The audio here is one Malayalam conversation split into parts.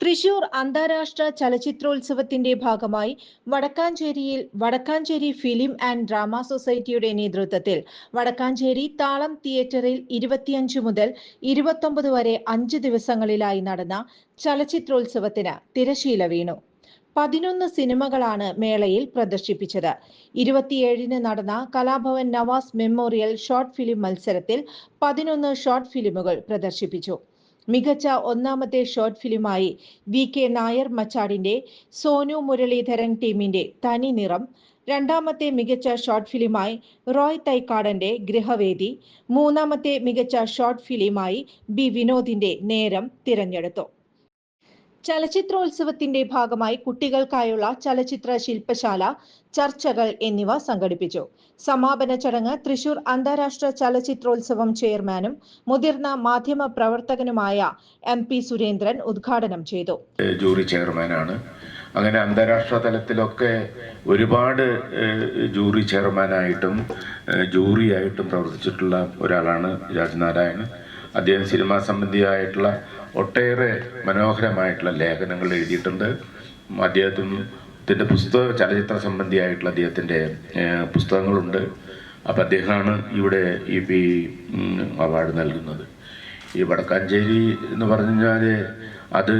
തൃശൂർ അന്താരാഷ്ട്ര ചലച്ചിത്രോത്സവത്തിന്റെ ഭാഗമായി വടക്കാഞ്ചേരിയിൽ വടക്കാഞ്ചേരി ഫിലിം ആൻഡ് ഡ്രാമ സൊസൈറ്റിയുടെ നേതൃത്വത്തിൽ വടക്കാഞ്ചേരി താളം തിയേറ്ററിൽ ഇരുപത്തിയഞ്ച് മുതൽ ഇരുപത്തൊമ്പത് വരെ അഞ്ച് ദിവസങ്ങളിലായി നടന്ന ചലച്ചിത്രോത്സവത്തിന് തിരശീല വീണു. പതിനൊന്ന് സിനിമകളാണ് മേളയിൽ പ്രദർശിപ്പിച്ചത്. ഇരുപത്തിയേഴിന് നടന്ന Kalabhavan Navas memorial short film മത്സരത്തിൽ പതിനൊന്ന് ഷോർട്ട് ഫിലിമുകൾ പ്രദർശിപ്പിച്ചു. മികച്ച ഒന്നാമത്തെ ഷോർട്ട് ഫിലിമായി വി കെ നായർ മച്ചാടിന്റെ സോനു മുരളീധരൻ ടീമിന്റെ തനി നിറം. രണ്ടാമത്തെ മികച്ച ഷോർട്ട് ഫിലിമായി റോയ് തൈക്കാടന്റെ ഗൃഹവേദി. മൂന്നാമത്തെ മികച്ച ഷോർട്ട് ഫിലിമായി ബി വിനോദിന്റെ നേരം തിരഞ്ഞെടുത്തു. ചലച്ചിത്രോത്സവത്തിന്റെ ഭാഗമായി കുട്ടികൾക്കായുള്ള ചലച്ചിത്ര ശില്പശാല ചർച്ചകൾ എന്നിവ സംഘടിപ്പിച്ചു. സമാപന ചടങ്ങ് തൃശൂർ അന്താരാഷ്ട്ര ചലച്ചിത്രോത്സവം ചെയർമാനും മുതിർന്ന മാധ്യമ പ്രവർത്തകനുമായ എം പി സുരേന്ദ്രൻ ഉദ്ഘാടനം ചെയ്തു. ജൂറി ചെയർമാനാണ്. അങ്ങനെ അന്താരാഷ്ട്ര തലത്തിലൊക്കെ ഒരുപാട് ജൂറി ചെയർമാനായിട്ടും ജൂറിയായിട്ടും പ്രവർത്തിച്ചിട്ടുള്ള ഒരാളാണ് രാജ്നാരായണൻ. അദ്ദേഹം സിനിമാ സംബന്ധിയായിട്ടുള്ള ഒട്ടേറെ മനോഹരമായിട്ടുള്ള ലേഖനങ്ങൾ എഴുതിയിട്ടുണ്ട്. അദ്ദേഹത്തിന്റെ പുസ്തക ചലച്ചിത്ര സംബന്ധിയായിട്ടുള്ള അദ്ദേഹത്തിന്റെ പുസ്തകങ്ങളുണ്ട്. അപ്പോൾ അദ്ദേഹമാണ് ഇവിടെ ഈ പി അവാർഡ് നൽകുന്നത്. ഈ വടക്കാഞ്ചേരി എന്ന് പറഞ്ഞു കഴിഞ്ഞാൽ അത്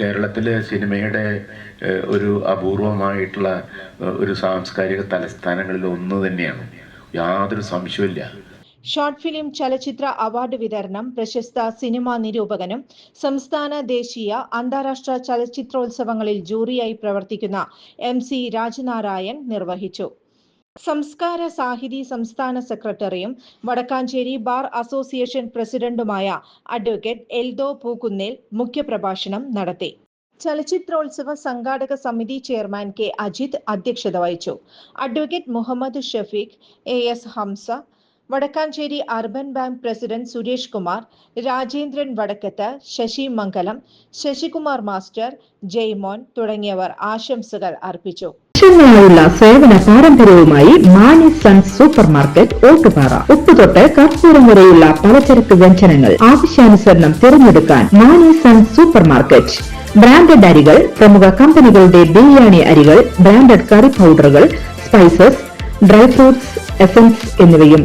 കേരളത്തിലെ സിനിമയുടെ ഒരു അപൂർവമായിട്ടുള്ള ഒരു സാംസ്കാരിക തലസ്ഥാനങ്ങളിൽ ഒന്ന് തന്നെയാണ്. യാതൊരു സംശയമില്ല ഷോർട്ട് ഫിലിം ചലച്ചിത്ര അവാർഡ് വിതരണം പ്രശസ്ത സിനിമാ നിരൂപകനും സംസ്ഥാന ദേശീയ അന്താരാഷ്ട്ര ചലച്ചിത്രോത്സവങ്ങളിൽ ജൂറിയായി പ്രവർത്തിക്കുന്ന എം സി രാജനാരായൺ നിർവഹിച്ചു. സംസ്കാര സാഹിതി സംസ്ഥാന സെക്രട്ടറിയും വടക്കാഞ്ചേരി ബാർ അസോസിയേഷൻ പ്രസിഡന്റുമായ അഡ്വക്കേറ്റ് എൽദോ പൂക്കുന്നേൽ മുഖ്യപ്രഭാഷണം നടത്തി. ചലച്ചിത്രോത്സവ സംഘാടക സമിതി ചെയർമാൻ കെ അജിത് അധ്യക്ഷത വഹിച്ചു. Advocate Muhammad Shafeeq A S Hamza Vadakkanchery urban bank president Suresh Kumar Rajendran Vadakkath Sasi Mangalam Sasikumar master Jaimon തുടങ്ങിയവർ ആശംസകൾ അർപ്പിച്ചു. സേവന പാരമ്പര്യവുമായി Mani son super market Ottupara. ഉപ്പുതൊട്ട് കർപ്പൂരം വരെയുള്ള പലചരക്ക് വ്യഞ്ജനങ്ങൾ ആവശ്യാനുസരണം തിരഞ്ഞെടുക്കാൻ Mani son super market. Branded അരികൾ പ്രമുഖ കമ്പനികളുടെ ബിരിയാണി അരികൾ ബ്രാൻഡഡ് കറി പൗഡറുകൾ സ്പൈസസ് ഡ്രൈ ഫ്രൂട്ട്സ് എസൻസ് എന്നിവയും